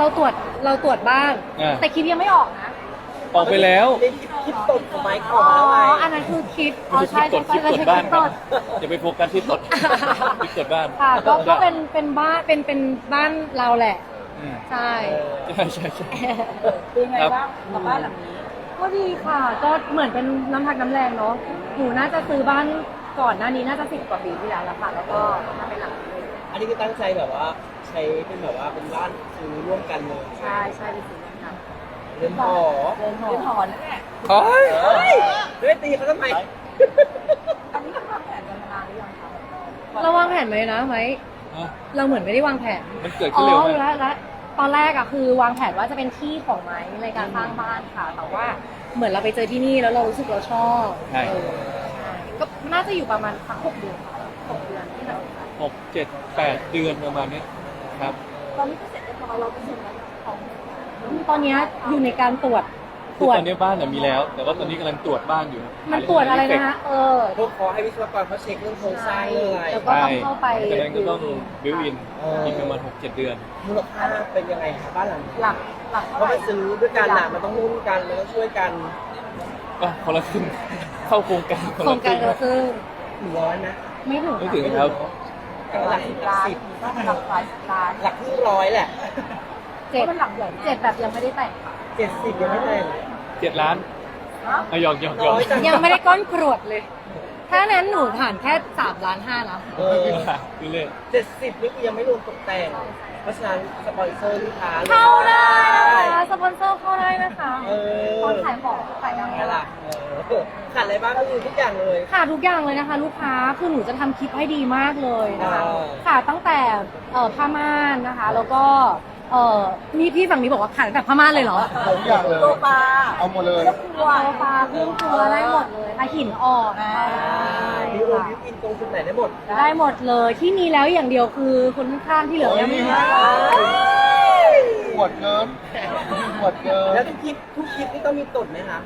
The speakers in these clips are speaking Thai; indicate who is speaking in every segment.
Speaker 1: เราตรวจเราตรวจบ้าง
Speaker 2: อ่า
Speaker 1: แต่คลิปยังไม่ออกนะ
Speaker 2: ออกไปแล้ว
Speaker 3: เล่นคลิปคลิปตดของไม้อ
Speaker 1: อ๋
Speaker 3: อก
Speaker 1: อ
Speaker 3: มาแล้วไง
Speaker 1: อันนั้นคือคลิปอ๋อ
Speaker 2: คลิ
Speaker 1: ใช่
Speaker 2: ปตด
Speaker 1: ใช่
Speaker 2: คลิป
Speaker 1: ใช่
Speaker 2: ตดบ้าน
Speaker 1: คลิป
Speaker 2: ค
Speaker 1: ต
Speaker 2: รับ
Speaker 1: ด
Speaker 2: อย่าไปโฟกัสที่ตดคลิปตดบ้าน
Speaker 1: ค่ะก็ก็เป็นเป็นบ้านเป็นเป็นบ้านเราแหละ
Speaker 2: อืม
Speaker 1: ใช่
Speaker 2: ใช่ใช่ใช่
Speaker 3: เป็นไง
Speaker 2: ครับ
Speaker 3: บ้างกับบ้านหลังนี้
Speaker 1: ก็ดีค่ะ ก็เหมือนเป็นน้ำพักน้ำแรงเนาะหนูน่าจะซื้อบ้านก่อนหน้านี้น่าจะสิบกว่าปีที่แล้วแล้วค่ะ แล้วก็มาเป็นหลังนี้
Speaker 3: อันนี้คือตั้งใจแบบว่า ใช้เป็นแบบว่าเป็นบ้านซื้อร่วมกันเลย
Speaker 1: ใช่ใช่เป็นสีนั้นค่ะ
Speaker 3: เรือนหอ
Speaker 1: เรือนหอ
Speaker 3: เรือนหอนั่นแหละ
Speaker 2: โอ้ย
Speaker 3: เฮ้ยด้วยตีเขาทำไม
Speaker 1: อันนี้ก็วางแผนกันมานานหรือยังคะเราวางแผนไว้นะไหม
Speaker 2: อะ
Speaker 1: เราเหมือนไม่ได้วางแผน
Speaker 2: มันเกิด
Speaker 1: อ๋
Speaker 2: ขึ้น
Speaker 1: อ
Speaker 2: เร็วมาก
Speaker 1: แล้วแล้วตอนแรกอะคือวางแผนว่าจะเป็นที่ของไม้ในการสร้างบ้านค่ะ แต่ว่าเหมือนเราไปเจอที่นี่แล้วเรารู้สึกเราชอบ
Speaker 2: ใช่
Speaker 1: เออใช่ก็น่าจะอยู่ประมาณสักหกเดือนค่ะหกเดือนที่เรา
Speaker 2: หกเจ็ดแปดเดือนประมาณเนี้ย ครับ
Speaker 1: ตอนนี้ก็เสร็จเรียบร้อยเราเป็นส่วนแล้วของตอนเนี้ยอยู่ในการตรวจ
Speaker 2: คื
Speaker 1: ต
Speaker 2: อ
Speaker 1: รวจ
Speaker 2: ตอนนี้บ้านน่ะมีแล้ว แต่ว่าตอนนี้กำลังตรวจบ้านอยู่
Speaker 1: มันตรวจอะไรนะฮะเออ
Speaker 3: พวกขอให้วิศวกรเขาเช็คเรื่องโครงสร้างเรื่องอะไร
Speaker 1: แล้วก็ต้องเข้าไป
Speaker 2: ฉะนั้นก็ต้องบิวอิน
Speaker 3: เอออี
Speaker 2: อีกประมาณหกเจ็ดเดือน
Speaker 3: มูลค่าเป็นยังไงคะบ้านหลังนี้
Speaker 1: หลักหลัก
Speaker 3: เพ
Speaker 1: เท่า
Speaker 3: ราะ
Speaker 1: ไหร่
Speaker 3: มันซื้อด้วยกันน่ะมันต้องรุ่นกันมันต้องช่วยกัน
Speaker 2: ก็คนละครึ่งเข้าโครงการคน
Speaker 1: โคร
Speaker 2: ละ
Speaker 1: ง
Speaker 2: ค
Speaker 1: การ
Speaker 2: รึ่ง
Speaker 1: ก็คือ
Speaker 3: หนึ่งร้อยนะ
Speaker 1: ไม่ถึง
Speaker 2: ไม่ถึงครับ
Speaker 3: หลักสิบหลักสิบ
Speaker 1: หลักหลายล้าน
Speaker 3: หลักครึ่งร้อยแหละ
Speaker 1: เจ็ดหลักใหญ่เจ็ดแบบยังไม่ได้แต่งค่ะ
Speaker 3: เจ็ดสิบยังไม่แต่ง
Speaker 2: เจ็ดล้านอะหยอกหยอกหยอก
Speaker 3: ร้อยจัง
Speaker 1: ยังไม่ได้ก้อนกรวดเลย ถ้านั้นหนูผ่านแค่สามล้านห้านะ
Speaker 3: เออ
Speaker 2: คือเลย
Speaker 3: เจ็ดสิบนี่คือยังไม่รวมตกแต่ง เพราะฉะนั้นสปอนเซอร์ลูกค้า
Speaker 1: เข้าได้นะคะสปอนเซอร์เข้าได้นะคะ
Speaker 3: เออ
Speaker 1: ตอนขายของขายยังไง
Speaker 3: นี่แห
Speaker 1: ล่ะ
Speaker 3: ละเออขาดอะไรบ้างก็คือทุกอย่างเลย
Speaker 1: ค่ะทุกอย่างเลยนะคะ ลูกค้าคือหนูจะทำคลิปให้ดีมากเลยนะคะ
Speaker 3: อ่า
Speaker 1: ค่ะตั้งแต่เอ่อผ้าม่านนะคะ แล้วก็เอ่อมีพี่ฝั่งนี้บอกว่าขายตั้งแต่ผ้าม่านเลยเหรอ
Speaker 4: เอาทุกอย่างเลย
Speaker 1: โซฟา
Speaker 4: เอาหมดเลย
Speaker 1: โซฟาเครื่องครัวได้หมดเลยค่ะหินอ่อนได้
Speaker 3: บิวอินบิวอินตรงจุดไหนได้หมด
Speaker 1: ได้หมดเลยที่มีแล้วอย่างเดียวคือคนข้างๆที่เหลือยังไม่มี
Speaker 4: ปวดเกินปวดเกิน
Speaker 3: แล้วทุกคลิปทุกคลิปนี่ต้องมีตดไหมคะ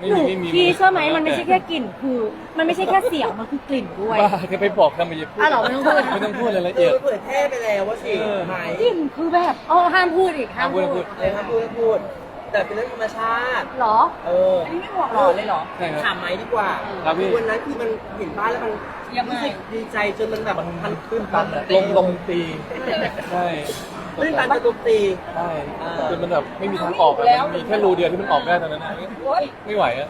Speaker 2: ไม่
Speaker 1: หนู
Speaker 2: มีไม่มี
Speaker 1: พี่เชื่อไหมมันไม่ใช่แค่กลิ่นคือ มันไม่ใช่แค่เสียงมันคือกลิ่นด้วย
Speaker 2: บ้าแค่ไปบอกทำไมจะพูด
Speaker 1: อะเหรอไม่ต้องพูด
Speaker 2: ไม่ต้องพูดรายละ
Speaker 3: เอ
Speaker 2: เอียด
Speaker 3: อเผยแพร่ไปแล้วว่าสิ
Speaker 2: เออ
Speaker 3: ไหม
Speaker 1: กลิ่นคือแบบอ๋อห้ามพูดอีกห้าม
Speaker 2: ห้ามพู
Speaker 1: พู
Speaker 2: ด
Speaker 1: ด
Speaker 3: เลยครับพูดก็พูด แต่เป็นเรื่องธรรมชาติ
Speaker 1: เหรอ
Speaker 3: เออ
Speaker 1: อันนี้ไม่ห่วงหรอเลยเหรอ
Speaker 2: ใช่ครับ
Speaker 3: ถามไหมดีกว่า
Speaker 2: ครับพี่
Speaker 3: วันนั้นคือมันเห็นบ้านแล้วมันรู้สึกดีใจจนมันแบบมันตื้นตัน
Speaker 2: ลมลมตี ใช่
Speaker 3: ตื้นตันจะตุบตี
Speaker 2: ใช่
Speaker 3: อ่า
Speaker 2: จนมันแบบไม่มีทางออกอะมันมีแค่รูเดียวที่มันออกได้ตอนนั้นอะไม่ไหวอะ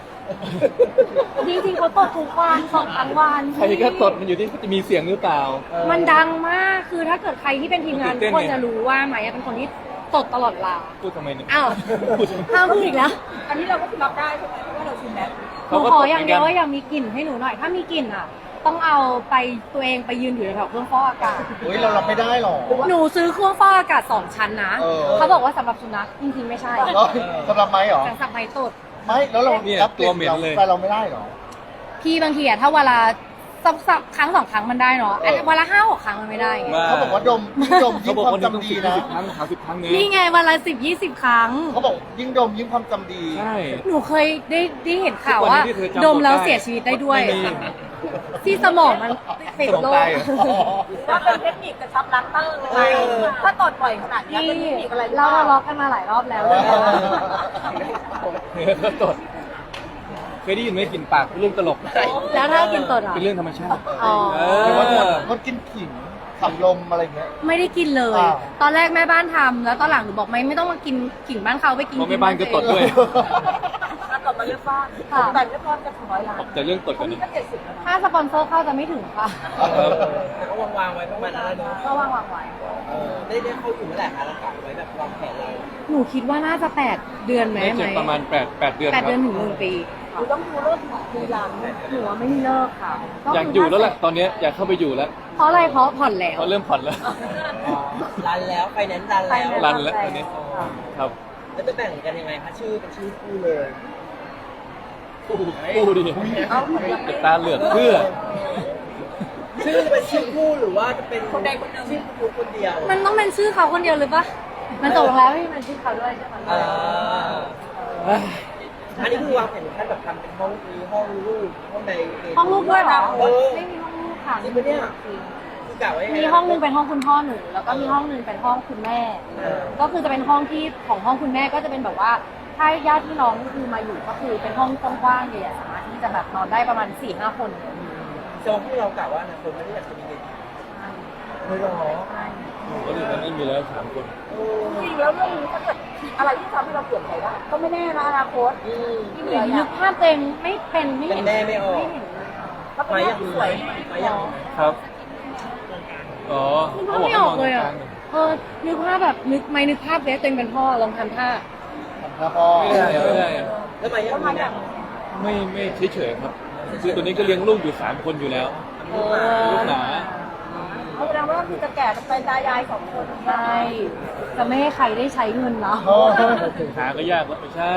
Speaker 1: จริงๆเขาตดทุกวันสองทั้งวัน
Speaker 2: ใครก็ตดมันอยู่ที่จะมีเสียงหรือเปล่า
Speaker 1: มันดังมากคือถ้าเกิดใครที่เป็นทีมงาน
Speaker 2: ตื่
Speaker 1: ทุ
Speaker 2: น
Speaker 1: ก
Speaker 2: เต้น
Speaker 1: คน
Speaker 2: ไง
Speaker 1: จะรู้ว่าไหมอะเป็นคนที่ ตดตลอดเวลา
Speaker 2: พูดทำไมเนี่ย
Speaker 1: อ้าว
Speaker 2: พูดทำไม
Speaker 1: ห้ามพูดอีกแล้ว
Speaker 3: อันนี้เราก็รับได้ใช่ไหมเพราะว่าเราชิมแล้ว
Speaker 1: หนูขออย่างเดียวว่าอย่ามีกลิ่นให้หนูหน่อย ถ้ามีกลิ่นอะ ต้องเอาไปตัวเองไปยืนอยู่แถวๆเครื่องฟอกอากาศ
Speaker 4: เฮ้ยเรารับไม่ได้หรอ
Speaker 1: หนูซื้อเครื่องฟอกอากาศสองชั้นนะ
Speaker 4: เออ
Speaker 1: เขาบอกว่าสำหรับสุนัขจริงๆไม่ใช่
Speaker 4: แล้วสำหรับไม้หรอ
Speaker 1: แต่สำหรับไม้ตด
Speaker 4: ไม่ แล้วเรา
Speaker 2: เนี่ย
Speaker 4: รับ
Speaker 2: ตัวเหม็นเลย
Speaker 4: แต่เราไม่ได้หรอ
Speaker 1: พี่บางทีอะถ้าเวลา สักสักครั้งสองครั้งมันได้เนาะอันวันละห้าหกครั้งมันไม่ได้ไง
Speaker 4: เขาบอกว่าดมยิ่งดม
Speaker 2: เขา
Speaker 4: ยิ่ง
Speaker 2: บอก
Speaker 4: ความ
Speaker 2: ว่านี่ต้อง
Speaker 4: จำ
Speaker 2: สิ
Speaker 4: ดี
Speaker 2: บ
Speaker 4: นะ
Speaker 2: สิบครั้งสามสิบครั้งเนี่ย
Speaker 1: นี่ไงวันละสิบยี่สิบครั้ง
Speaker 4: เขาบอกยิ่งดมยิ่งความจำดี
Speaker 2: ใช่
Speaker 1: หนูเคยได้ได้เห็นข่าว
Speaker 2: ทุกวัน
Speaker 1: ว่า
Speaker 2: นี้ที่เธอจำ
Speaker 1: ดมแล้ว
Speaker 2: ได้
Speaker 1: เสียชีวิตได้ด้วย
Speaker 2: ไม่มี
Speaker 1: ที่สมองมันติด
Speaker 2: สมอง
Speaker 1: โร
Speaker 2: ตา
Speaker 1: ค
Speaker 2: ยเหรอ
Speaker 5: ว่าเป็นเทคนิคกระชับรักเตอร์เลยถ้าตดบ่อยขนาดนี้
Speaker 1: ที่
Speaker 5: เป็นเทคนิคอะไร
Speaker 1: เราทะเลาะกันมาหลายรอบแล้ว
Speaker 4: เออ
Speaker 2: เออก็ตด เคยได้ยินไหมกลิ่นปากเป็นเรื่องตลก
Speaker 1: แล้วถ้ากินตดอะ
Speaker 2: เป็นเรื่องธรรมชาติ
Speaker 1: อ๋อ
Speaker 2: เอ
Speaker 4: หรือว่า
Speaker 2: อ
Speaker 4: งดกินขิงขับลมอะไรอย่างเงี้ย
Speaker 1: ไม่ได้กินเลย
Speaker 4: อ้าว
Speaker 1: ตอนแรกแม่บ้านทำแล้วตอนหลังหนูบอกไม่ไม่ต้องมากินกิ่งบ้านเขาไปกิน
Speaker 2: เพราะแม่บ้านก็ตดด้วย
Speaker 5: ถ้าตดมาเรียบร้อย
Speaker 1: ค่ะ
Speaker 5: แต่เรียบร้อยจะถึงร้อยล้าน
Speaker 2: แต่เรื่องตดกัน
Speaker 5: นี่
Speaker 2: นะ
Speaker 5: ก็เจ็ดสิบแล้วนะ
Speaker 1: ถ้าสปอนเซอร์เข้าจะไม่ถึงค่ะ
Speaker 3: แต่ก็วางๆไว้ประมาณนั้นแล้วเนาะ
Speaker 1: ก็วางวางไว้
Speaker 3: เออได้ได้เข้าอยู่เมื่อไหร่คะเรากะไว้แบบวางแผนเรา
Speaker 1: หนูคิดว่าน่าจะแปดเดือนไหม
Speaker 2: ไม่
Speaker 1: ไหม
Speaker 2: เจ็บประมาณแปดแปดเดือน
Speaker 1: แปด
Speaker 2: ครั
Speaker 1: เดือน
Speaker 2: บ
Speaker 1: ถึงหนึ่งปี
Speaker 5: คือต้องดูเรื่องของดูยาม
Speaker 1: หนูว่าไม่มีเลิกค่ะ
Speaker 2: อยากอยู่แล้วแหละตอนเนี้ยอยากเข้าไปอยู่แล้ว
Speaker 1: เพราะอะไรเพราะผ่อนแล้ว
Speaker 2: เพราะเริ่มผ่อนแล้ว
Speaker 3: รันแล้วไฟแนนซ์รันแล้ว
Speaker 2: รันแล้วตอนนี้ครับ
Speaker 3: แล้วจะแบ่งกันยังไงคะชื่อเป็นชื่อคู่เลย
Speaker 2: คู่คู่ดิจะตาเหลือกเพื่อ
Speaker 3: ชื่อจะเป็นชื่อคู่หรือว่าจะเป็นคนใดคนหนึ่ง ชื่อคู่คนเดียว
Speaker 1: มันต้องเป็นชื่อเขาคนเดียวหรือปะมันตกลงแล้วให้มันชื่อเขาด้วยใช่ไหม
Speaker 3: อ่า อันนี้คือวางแผนแค่แบบทำเป็นห้องนี้ห้องลูกห้องใดเห้
Speaker 1: องลูกด้วยเหรอ
Speaker 3: เออ
Speaker 1: ไม่มีห้องลูกค่ะ
Speaker 3: จริงปะเนี่ย คือกะไว้ยังไง
Speaker 1: มีห้องหนึงเป็นห้องคุณพ่อหนูแล้วก็มีห้องหนึงเป็นห้องคุณแม่
Speaker 3: เออ
Speaker 1: ก็คือจะเป็นห้องที่ของห้องคุณแม่ก็จะเป็นแบบว่าถ้าญาติพี่น้องคือมาอยู่ก็คือเป็นห้องกว้างๆใหญ่ๆสามารถที่จะแบบนอนได้ประมาณ4ี่ห้าคน
Speaker 3: โซนที่เรากะว่าอนะคนไม่ได้อยากจะมีเด็กเลยเหรอ
Speaker 2: ก็อยู่ตอนนี้มีแล้วสามคน
Speaker 5: จริงๆแล้วเรื่องนี้ถ้าเกิด อะไรที่ทำให้เราเปลี่ยนใจได้ก็ไม่แน่นะอนาคต
Speaker 3: อืม
Speaker 5: ที่
Speaker 1: ห
Speaker 5: เหลื
Speaker 1: นู
Speaker 5: ออ
Speaker 1: นึ
Speaker 5: ยาก
Speaker 1: กภาพตัวเองไม่เป็นไม่เห็น
Speaker 3: เป็นแม่ไม่ออก
Speaker 1: เห็นเลยค่ะ
Speaker 5: เขาเป็น
Speaker 3: ไม่
Speaker 5: แม่
Speaker 3: อยาก
Speaker 5: ที่
Speaker 3: มี
Speaker 5: สวย
Speaker 3: ไม่อยากมี
Speaker 2: ครับอ๋อ
Speaker 1: นึกภาพไม่ออกเลยอะเออนึกภาพแบบนึกไม่นึกภาพเบสตัวเองเป็นพ่อลองทำท่า
Speaker 4: ครับพ่อ
Speaker 2: ไม่ได้อะไม่ได้อะ
Speaker 3: แล้วไม่อยากมีนะ
Speaker 2: ไม่ไม่เฉยๆครับ คือตัวนี้ก็เลี้ยงลูกอยู่สามคนอยู่แล้ว
Speaker 1: เอ
Speaker 2: ลู
Speaker 1: อก
Speaker 2: หนา
Speaker 5: เขาแสดงว่าคือจะแก่กันไปตายายสองคน
Speaker 1: ใช่ จะไม่ให้ใครได้ใช้เงินเรา
Speaker 4: พ่อ
Speaker 2: หาก็ยากแล้วไม่ใช่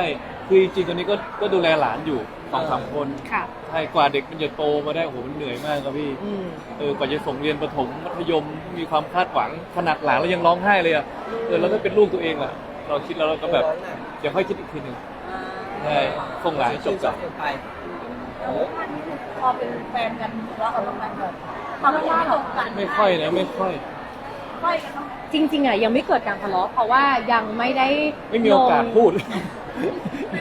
Speaker 2: คือจริงๆตัวนี้ก็ก็ดูแลหลานอยู่สองสามคน
Speaker 1: ค่ะ
Speaker 2: ใช่กว่าเด็กมันจะโตมาได้โอ้โหมันเหนื่อยมากครับพี่
Speaker 3: อืม
Speaker 2: เออกว่าจะส่งเรียนประถมมัธยมมีความคาดหวังขนาดหลานเรายังร้องไห้เลยอะเออแล้วถ้าเป็นลูกตัวเองล่ะ เราคิดแล้วเราก็แบบเดี๋ยวค่อยคิดอีกทีหนึ่งใช่ส่งหลานให้จบก่อน
Speaker 3: ไป
Speaker 5: พอเป็นแฟนกันแล้วเราต้องการแบบความไม่ตรงกัน
Speaker 2: ไม่ค่อยนะไม่ค่อย
Speaker 5: ค่อยกันต้อง
Speaker 1: จริง ๆอะยังไม่เกิดการทะเลาะเพราะว่ายังไม่ได้
Speaker 2: ไม่มีโอกาสพูด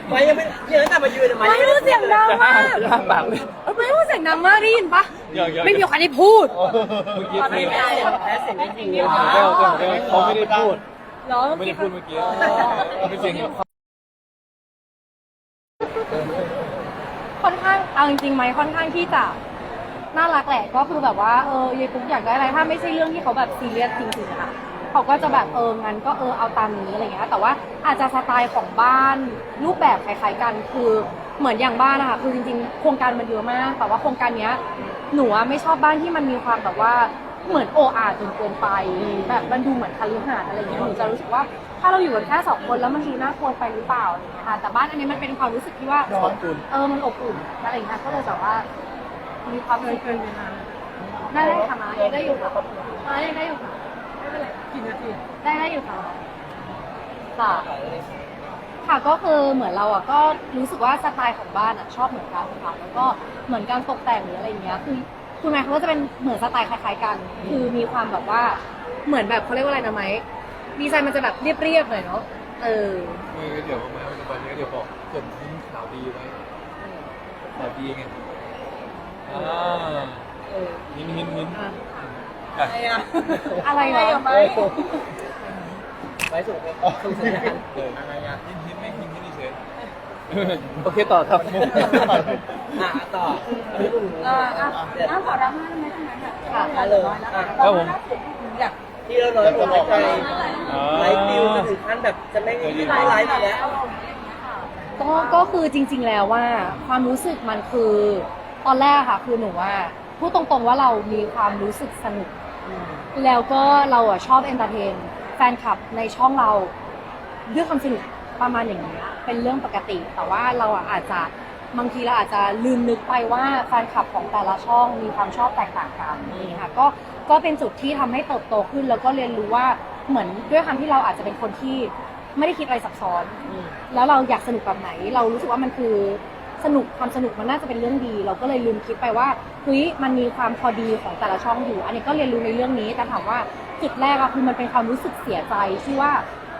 Speaker 3: ไม่ยังไม่ยังตั้งแต่มายืนอะ
Speaker 1: ไม่พูดเสียงดัง
Speaker 2: จะ
Speaker 1: มา
Speaker 2: ห้ากจะห้าปากเลย
Speaker 1: เออไม่พูดเสียงดังมากได้ยินปะ
Speaker 2: ยังยัง
Speaker 1: ไม่มีโอกาสได้พูด
Speaker 2: เมื่อกี้
Speaker 3: ไม่
Speaker 2: คือ
Speaker 3: ได้แพ้เสียงไม่ดี
Speaker 2: ของแก้วของแก้วเขาไม่ได้พูด
Speaker 1: เหรอ
Speaker 2: เขาไม่ได้พูดเมื่อกี้เป็นเสียง
Speaker 1: ค่อนข้างเอาจริงๆไหมค่อนข้างที่จะ น่ารักแหละก็คือแบบว่าเออยายปุ๊กอยากได้อะไรถ้าไม่ใช่เรื่องที่เขาแบบซีเรียสจริงๆค่ะเขาก็จะแบบเอองั้นก็เออเอาตามนี้อะไรเงี้ยแต่ว่าอาจจะสไตล์ของบ้านรูปแบบคล้ายๆกันคือเหมือนอย่างบ้านนะคะคือจริงๆ โครงการมันเยอะมาก แต่ว่าโครงการเนี้ยหนูอะไม่ชอบบ้านที่มันมีความแบบว่าเหมือนโออาจนเกินไป แบบมันดูเหมือนคาลิหาสน์อะไรเงี้ยหนูจะรู้สึกว่าถ้าเราอยู่กันแค่สองคนแล้วมันดูน่ากลัวไปหรือเปล่าอะไรเงี้ยค่ะแต่บ้านอันนี้มันเป็นความรู้สึกที่ว่า
Speaker 2: ขอบคุณ
Speaker 1: เออมันอบอุ่นอะไรอย่างเงี้ยก็เลยแบบว่า มีความเคยเคยเวลาได้ได้ค่ะมายังได้อยู่ค่ะมายังได้อยู่ค่ะไม่เป็นไรกี่นาทีได้ได้อยู่ค่ะค่ะค่ะก็คือเหมือนเราอะก็รู้สึกว่าสไตล์ของบ้านอะชอบเหมือนกันค่ะแล้วก็เหมือนการตกแต่งหรืออะไรอย่างเงี้ยคือคุณแม่เขาก็จะเป็นเหมือนสไตล์คล้ายๆกัน คือมีความแบบว่าเหมือนแบบเขาเรียกว่าอะไรนะไหมดีไซน์มันจะแบบเรียบๆหน่อยเนาะเออ
Speaker 2: เออเดี๋ยวมาปัจจุบันนี้เดี๋ยวบอกเกิดทิ้งข่าวดีไว้ข่าวดีไง อ่าหินหินหิน
Speaker 1: อะ
Speaker 2: อะ
Speaker 5: อะไรอะ
Speaker 1: อะไร
Speaker 5: อะไร
Speaker 1: เหรอ
Speaker 5: อะไหม
Speaker 3: ไว้สุดส่งสัญญาณ
Speaker 2: เอออะไรอะหินหินไม่หินหินเฉยโอเคต่อครับ
Speaker 3: อะต่อ
Speaker 5: อ่าอะน้ำขอดราม่าได้ไหมทั้งนั้นอะ
Speaker 1: ค่ะ
Speaker 3: มาเลยอะ
Speaker 2: ครับผม
Speaker 5: อยาก
Speaker 3: ที่เราน้อยอกน้อยใจ
Speaker 2: อ่า
Speaker 3: ไลฟ์ดิวมาถึงขั้นแบบจะไม่ไม่ไลฟ์อีกแล้ว
Speaker 1: ก็ก็คือจริง ๆ แล้วว่าความรู้สึกมันคือ ตอนแรกค่ะ คือหนูว่าพูดตรงๆว่าเรามีความรู้สึกสนุก แล้วก็เราอะชอบเอนเตอร์เทนแฟนคลับในช่องเราด้วยความสนุกประมาณอย่างนี้ยเป็นเรื่องปกติ แต่ว่าเราอะอาจจะบางทีเราอาจจะลืมนึกไปว่าแฟนคลับของแต่ละช่องมีความชอบแตกต่างกันนี่ค่ะก็ก็เป็นจุดที่ทำให้เติบโตขึ้น แล้วก็เรียนรู้ว่าเหมือนด้วยความที่เราอาจจะเป็นคนที่ไม่ได้คิดอะไรซับซ้อน แล้วเราอยากสนุกแบบไหน เรารู้สึกว่ามันคือ สนุกความสนุกมันน่าจะเป็นเรื่องดี เราก็เลยลืมคิดไปว่าเฮ้ยมันมีความพอดีของแต่ละช่องอยู่ อันนี้ก็เรียนรู้ในเรื่องนี้แต่ถามว่าจุดแรกอะคือมันเป็นความรู้สึกเสียใจที่ว่า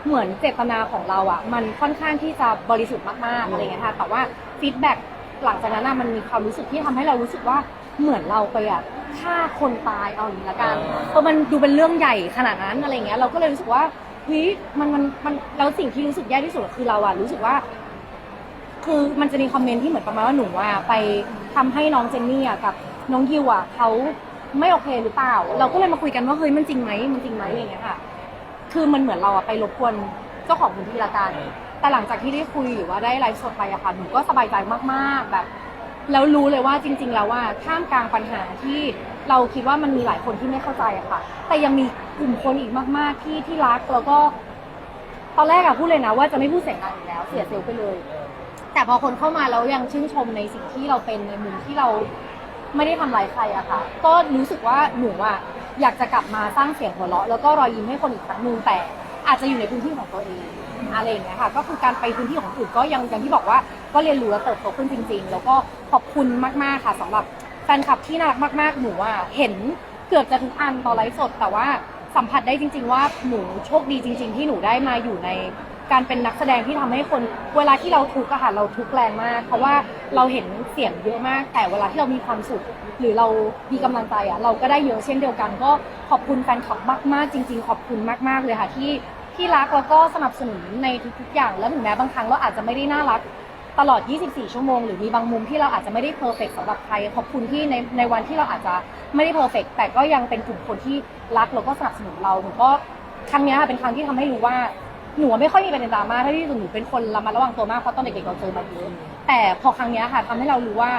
Speaker 1: เหมือนเจตนาของเราอะมันค่อนข้างที่จะบริสุทธิ์มากๆอะไรเงี้ยค่ะแต่ว่าฟีดแบ็กหลังจากนั้นอะมันมีความรู้สึกที่ทำให้เรารู้สึกว่าเหมือนเราไปอะฆ่าคนตายเอาอย่างนี้ละกันเพราะมันดูเป็นเรื่องใหญ่ขนาดนั้นอะไรเงี้ยเราก็เลยรู้สึกว่าเฮ้ยมันมันมันแล้วสิ่งที่รู้สึกแย่ที่สุดคือเราอะรู้สึกว่า คือมันจะมีคอมเมนต์ที่เหมือนประมาณว่าหนูอะไปทำให้น้องเจนนี่อะกับน้องยิวอะเขาไม่โอเคหรือเปล่า เราก็เลยมาคุยกันว่าเฮ้ยมันจริงไหมมันจริงไหมอย่างเงี้ยค่ะ คือมันเหมือนเราอะไปรบกวนเจ้าของพื้นที่ละกัน แต่หลังจากที่ได้คุยหรือว่าได้ไลฟ์สดไปอะค่ะหนูก็สบายใจมากๆแบบ แล้วรู้เลยว่าจริง ๆ แล้วว่าท่ามกลางปัญหาที่เราคิดว่ามันมีหลายคนที่ไม่เข้าใจอะค่ะ แต่ยังมีกลุ่มคนอีกมาก ๆ ที่ที่รักแล้วก็ ตอนแรกอะพูดเลยนะว่าจะไม่พูดเสียงดังอีกแล้ว เสียเซลล์ไปเลย แต่พอคนเข้ามาแล้วยังชื่นชมในสิ่งที่เราเป็นในมุมที่เราไม่ได้ทำร้ายใครอะค่ะ ก็รู้สึกว่าหนูอะอยากจะกลับมาสร้างเสียงหัวเราะแล้วก็รอยยิ้มให้คนอีกครั้งหนึ่งแต่อาจจะอยู่ในพื้นที่ของตัวเองอะไรอย่างเงี้ยค่ะ ก็คือการไปพื้นที่ของอื่นก็ยังอย่างที่บอกว่าก็เรียนรู้และเติบโตขึ้นจริง ๆ แล้วก็ขอบคุณมากๆค่ะสำหรับแฟนคลับที่น่ารักมากๆ หนูอะเห็นเกือบจะทุกอันตอนไลฟ์สด แต่ว่าสัมผัสได้จริง ๆ ว่าหนูโชคดีจริง ๆ ที่หนูได้มาอยู่ใน การเป็นนักแสดงที่ทำให้คน เวลาที่เราทุกข์อะค่ะเราทุกข์แรงมาก เพราะว่าเราเห็นเสียงเยอะมาก แต่เวลาที่เรามีความสุขหรือเรามีกำลังใจอะเราก็ได้เยอะเช่นเดียวกัน ก็ขอบคุณแฟนคลับมากๆจริง ๆ ขอบคุณมากๆเลยค่ะที่ที่รักแล้วก็สนับสนุนในทุกๆอย่าง แล้วถึงแม้บางครั้งเราอาจจะไม่ได้น่ารักตลอด 24 ชั่วโมง หรือมีบางมุมที่เราอาจจะไม่ได้เพอร์เฟกสำหรับใคร ขอบคุณที่ในในวันที่เราอาจจะไม่ได้เพอร์เฟกแต่ก็ยังเป็นกลุ่มคนที่รักแล้วก็สนับสนุนเราหนูก็ครั้งนี้ยเป็นครั้งที่ทำให้รู้ว่า หนูไม่ค่อยมีประเด็นดราม่าเท่าที่หนูเป็นคนระมัดระวังตัวมากเพราะตอนเด็กๆเราเจอมาเยอะแต่พอครั้งเนี้ยค่ะทำให้เรารู้ว่า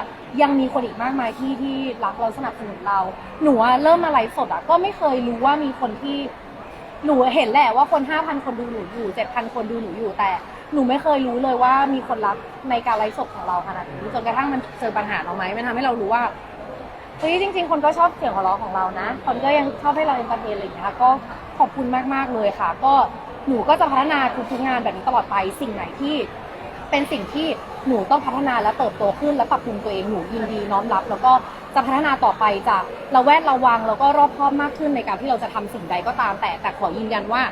Speaker 1: ยังมีคนอีกมากมายที่ที่รักเราสนับสนุนเรา หนูเริ่มมาไลฟ์สดอะก็ไม่เคยรู้ว่ามีคนที่ หนูเห็นแหละว่าคน 5,000 คนดูหนูอยู่ 7,000 คนดูหนูอยู่แต่ หนูไม่เคยรู้เลยว่ามีคนรักในการไลฟ์สดของเราขนาดนี้จนกระทั่งมันเจอปัญหาเราไหมมันทำให้เรารู้ว่าเฮ้ยจริง ๆ คนก็ชอบเสียงหัวเราะของเรานะ คนก็ยังชอบให้เราเอนเตอร์เทนอะไรอย่างเงี้ยค่ะก็ขอบคุณมากๆเลยค่ะ ก็ หนูก็จะพัฒนาทุกๆงานแบบนี้ตลอดไปสิ่งไหนที่เป็นสิ่งที่หนูต้องพัฒนาและเติบโตขึ้นและปรับปรุงตัวเองหนูยินดีน้อมรับ แล้วก็จะพัฒนาต่อไปจะระแวดระวังแล้วก็รอบคอบมากขึ้นในการที่เราจะทำสิ่งใดก็ตามแต่แต่ขอยืนยันว่า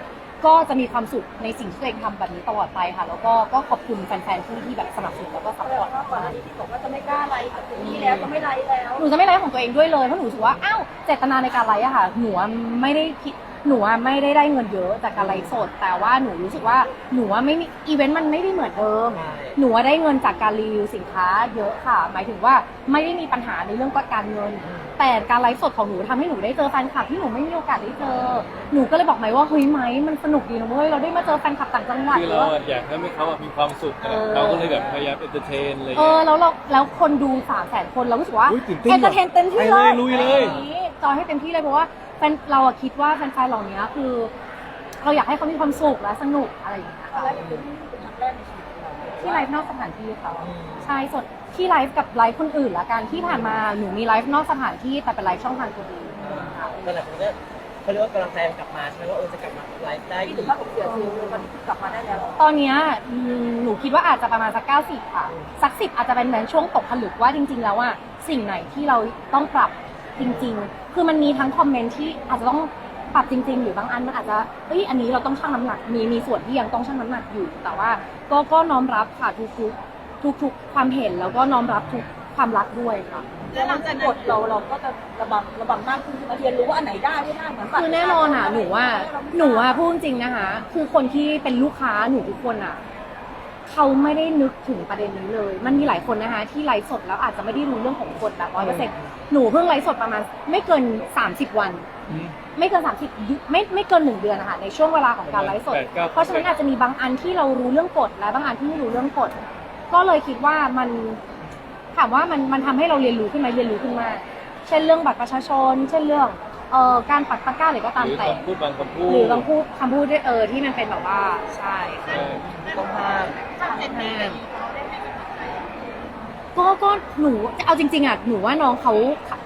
Speaker 1: ก็จะมีความสุขในสิ่งที่ตัวเองทำแบบนี้ตลอดไปค่ะ แล้วก็ก็ขอบคุณแฟนๆที่ที่แบบสนับสนุนแล้วก็ซัพพอร์ต
Speaker 5: ว่าก่อนหน้านี้ที่บอกว่าจะไม่กล้าไลฟ์กับนี่แล้วจะไม่ไลฟ์แล้ว
Speaker 1: หนูจะไม่ไลฟ์ของตัวเองด้วยเลยเพราะหนูรู้สึกว่าอ้าวเจตนาในการไลฟ์อะค่ะหนูไม่ได้คิด หนูอะไม่ได้ได้เงินเยอะจากการไลฟ์สด แต่ว่าหนูรู้สึกว่าหนูอะไม่มีอีเวนต์มันไม่ได้เหมือนเดิม หนูอะได้เงินจากการรีวิวสินค้าเยอะค่ะ หมายถึงว่าไม่ได้มีปัญหาในเรื่องการเงิน แต่การไลฟ์สดของหนูทำให้หนูได้เจอแฟนคลับที่หนูไม่มีโอกาสได้เจอ หนูก็เลยบอกไหมว่าเฮ้ยไหมมันสนุกดีนะเว้ยเราได้มาเจอแฟนคลับต่างจังหวัด
Speaker 2: คือ
Speaker 1: หรื
Speaker 2: เรา
Speaker 1: อว่า
Speaker 2: อะ อยากให้เขาอะมีความสุขนะ
Speaker 1: เออ
Speaker 2: เราก็เลยแบบพยายามเอนเตอร์เทนอะไร
Speaker 1: เอ
Speaker 2: เงี้
Speaker 1: อยแล้วเราแล้วคนดูสามแสนคนเรารู้สึกว่า
Speaker 2: อุ๊ยตื่นเต้น
Speaker 1: เอนเตอร์เทนเต็มที่
Speaker 2: ไป
Speaker 1: เล
Speaker 2: เลยยลุยเลย
Speaker 1: อางนี้จอยให้เต็มที่เลยเพราะว่าแฟนเราอะคิดว่าแฟนๆเหล่านี้คือ เราอยากให้เขามีความสุขและสนุกอะไรอย่างเงี้ยค่ะ
Speaker 5: ไลฟ์กับคุณนี่เป็นครั้งแรกในชีวิตของเรา
Speaker 1: ที่ไลฟ์นอกสถานที่ค่ะใช่ส่วนที่ไลฟ์กับไลฟ์คนอื่นละกันที่ผ่านมาหนูมีไลฟ์นอกสถานที่แต่เป็นไลฟ์ช่องทางตัวเองค่ะ
Speaker 3: ตอนหลังคนก็เขาเรียกว่ากำลังใจกลับมาใช่ไหมว่าเออจะกลับมาไลฟ์ได้
Speaker 5: ที่
Speaker 3: อี
Speaker 5: ถึ
Speaker 3: ก
Speaker 5: งว่าผมเสียชีวิตวันนี้กลับมาได้แล้ว
Speaker 1: ตอนเนี้ยอืมหนูคิดว่าอาจจะประมาณสักเก้าสิบค่ะสักสิบอาจจะเป็นเหมือนช่วงตกผลึกว่าจริง ๆ แล้วอะสิ่งไหนที่เราต้องปรับ จริง ๆ คือมันมีทั้งคอมเมนต์ที่อาจจะต้องปรับจริง ๆ หรือบางอันมันอาจจะเอ้ยอันนี้เราต้องชั่งน้ำหนักมีมีส่วนที่ยังต้องชั่งน้ำหนักอยู่ แต่ว่าก็ก็น้อมรับค่ะทุกๆทุกๆความเห็นแล้วก็น้อมรับทุกความรักด้วยค่ะ
Speaker 5: แล้วหลังจากกดเราเราก็จะระบังระบังมากขึ้นมาเรียนรู้ว่าอันไหนได้ไม่ได้เหมือนบัตร
Speaker 1: คือแน่นอนอะหนูว่าหนูอะพูดจริงๆนะคะ คือคนที่เป็นลูกค้าหนูทุกคนอะ เขาไม่ได้นึกถึงประเด็นนี้เลย มันมีหลายคนนะคะ ที่ไลฟ์สดแล้วอาจจะไม่ได้รู้เรื่องของคนแบบร้อยเปอร์เซ็นต์หนูเพิ่งไลฟ์สดประมาณไม่เกิน30วัน
Speaker 2: อืม
Speaker 1: ไม่เกิน 30ยุไม่ไม่เกินหนึ่งเดือนนะคะในช่วงเวลาของการไลฟ์สด
Speaker 2: แปดเก้า
Speaker 1: เพราะฉะนั้นอาจจะมีบางอันที่เรารู้เรื่องกฎและบางอันที่ไม่รู้เรื่องกฎก็เลยคิดว่ามันถามว่ามันมันทำให้เราเรียนรู้ขึ้นไหมเรียนรู้ขึ้นมาก เช่นเรื่องบัตรประชาชน เช่นเรื่อง เอ่อการปักตะกร้าหรือก็ตาม
Speaker 2: หรือ
Speaker 1: แต่
Speaker 2: คำพูดบางคำพูด
Speaker 1: หรือบางพูดคำพูดด้วยเออที่มันเป็นแบบว่าใช่
Speaker 2: ใช่
Speaker 3: ต้องห้ามห้าม
Speaker 1: ก็ก็หนูเอาจริงๆอะหนูว่าน้องเขา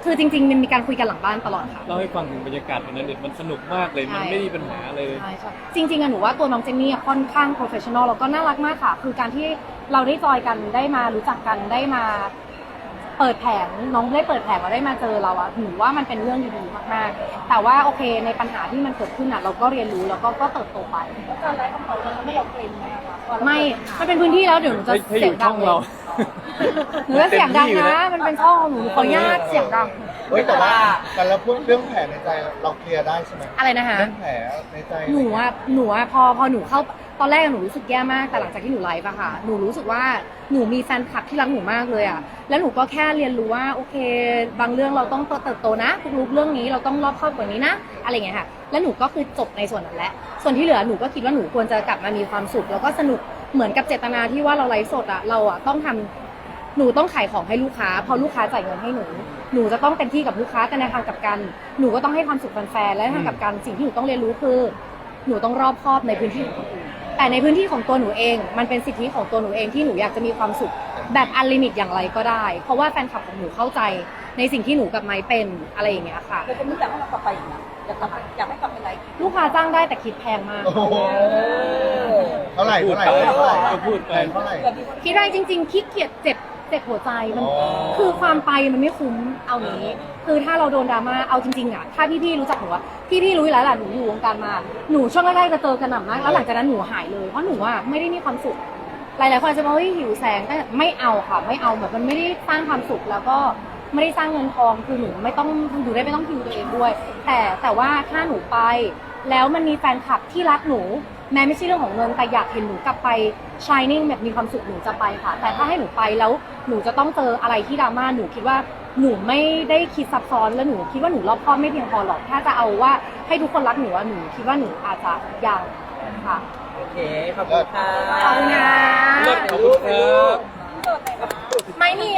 Speaker 1: คือจริง ๆ มันมีการคุยกันหลังบ้านตลอดค่ะ
Speaker 2: เล่าให้ฟังถึงบรรยากาศวันนั้นเนี่ยมันสนุกมากเลย มัน
Speaker 1: ใช่
Speaker 2: ไม่มีปัญหาเลย
Speaker 1: ใช่ใช่จริงๆอะหนูว่าตัวน้องเจนนี่อะค่อนข้างโปรเฟชชั่นอลแล้วก็น่ารักมากค่ะ คือการที่เราได้จอยกันได้มารู้จักกันได้มา เปิดแผงน้องได้เปิดแผงเราได้มาเจอเราอะหนูว่ามันเป็นเรื่องดีๆมากๆ แต่ว่าโอเคในปัญหาที่มันเกิดขึ้นอะเราก็เรียนรู้แล้วก็ก็เติบโตไป
Speaker 5: แล้วการไลฟ์ของเรามันทำให้เราเกรงไหมอะคะพอเรา
Speaker 1: ไม่มันเป็นพื้นที่แล้วเดี๋ยวหนูจะ
Speaker 2: ให้ให้อ
Speaker 1: เสียง
Speaker 2: ยู่
Speaker 1: ดั
Speaker 2: ช่องง
Speaker 1: เล
Speaker 2: เรา
Speaker 1: ยหนูจะเสียงดังนะมันเป็นช่องของหนูหนูขออนุญาตเสียงดัง
Speaker 4: เฮ้ยแต่ว่าแต่เราพูดเรื่องแผลในใจเราเคลียร์ได้ใช่ไหม
Speaker 1: อะไรนะคะ
Speaker 4: เรื่องแผลในใจ
Speaker 1: หนูอะหนูอะพอพอหนูเข้า ตอนแรกหนูรู้สึกแย่มากแต่หลังจากที่หนูไลฟ์อะค่ะ หนูรู้สึกว่าหนูมีแฟนคลับที่รักหนูมากเลยอะแล้วหนูก็แค่เรียนรู้ว่าโอเค บางเรื่องเราต้องเติบโตนะทุกๆเรื่องนี้เราต้องรอบคอบกว่านี้นะ อะไรเงี้ยค่ะ แล้วหนูก็คือจบในส่วนนั้นแหละ ส่วนที่เหลือหนูก็คิดว่าหนูควรจะกลับมามีความสุข แล้วก็สนุกเหมือนกับเจตนาที่ว่าเราไลฟ์สดอะเราอะต้องทำหนูต้องขายของให้ลูกค้า พอลูกค้าจ่ายเงินให้หนู หนูจะต้องเต็มที่กับลูกค้าแต่ในทางกับกันหนูก็ต้องให้ความสุขแฟนๆและทางกับกันสิ่งที่หนูต้องเรียนรู้คือ หนูต้องรอบคอบในพื้นที่ของคนอื่น แต่ในพื้นที่ของตัวหนูเอง มันเป็นสิทธิของตัวหนูเองที่หนูอยากจะมีความสุขแบบอันลิมิตอย่างไรก็ได้ เพราะว่าแฟนคลับของหนูเข้าใจในสิ่งที่หนูกับไม้เป็นอะไรอย่างเงี้ยค่ะ
Speaker 5: แต่คนนี้อยากให้เรากลับไปอีกนะอยากกลับอยากให้กลับไปไลฟ์
Speaker 1: ลูกค้าจ้างได้แต่คิดแพงมาก
Speaker 4: โอ้โหเท่าไหร่
Speaker 2: พูด
Speaker 4: เท่าไหร่
Speaker 2: ไป
Speaker 4: เท่าไหร่
Speaker 2: ก็พูดไป
Speaker 4: เท่าไหร่
Speaker 5: เกิดมีคน
Speaker 1: คิดได้จริงๆขี้เกียจเจ็บ เจ็บหัวใจมัน
Speaker 4: อ๋อ
Speaker 1: คือความไปมันไม่คุ้มเอานี้ คือถ้าเราโดนดราม่าเอาจริงๆอะถ้าพี่ๆรู้จักหนูอะพี่ๆรู้อยู่แล้วแหละหนูอยู่วงการมาหนูช่วงแรกๆจะเจอกันหนักมากแล้วหลังจากนั้นหนูหายเลยเพราะหนูอะไม่ได้มีความสุข หลายๆคนอาจจะมองว่าเฮ้ยหิวแสงแต่ไม่เอาค่ะ ไม่เอาแบบมันไม่ได้สร้างความสุขแล้วก็ไม่ได้สร้างเงินทองคือหนูไม่ต้องหนูได้ไม่ต้องคิวตัวเองด้วย แต่แต่ว่าถ้าหนูไป แล้วมันมีแฟนคลับที่รักหนู แม้ไม่ใช่เรื่องของเงินแต่อยากเห็นหนูกลับไป shining แบบมีความสุขหนูจะไปค่ะ แต่ถ้าให้หนูไปแล้วหนูจะต้องเจออะไรที่ดราม่าหนูคิดว่าหนูไม่ได้คิดซับซ้อนแล้วหนูคิดว่าหนูรอบคอบไม่เพียงพอหรอกถ้าจะเอาว่าให้ทุกคนรักหนูอะหนูคิดว่าหนูอาจจะยังค่ะ
Speaker 3: โอเคขอบคุณค่ะ
Speaker 1: ขอบคุณนะ
Speaker 2: ขอบคุณครับ
Speaker 1: ไม่มี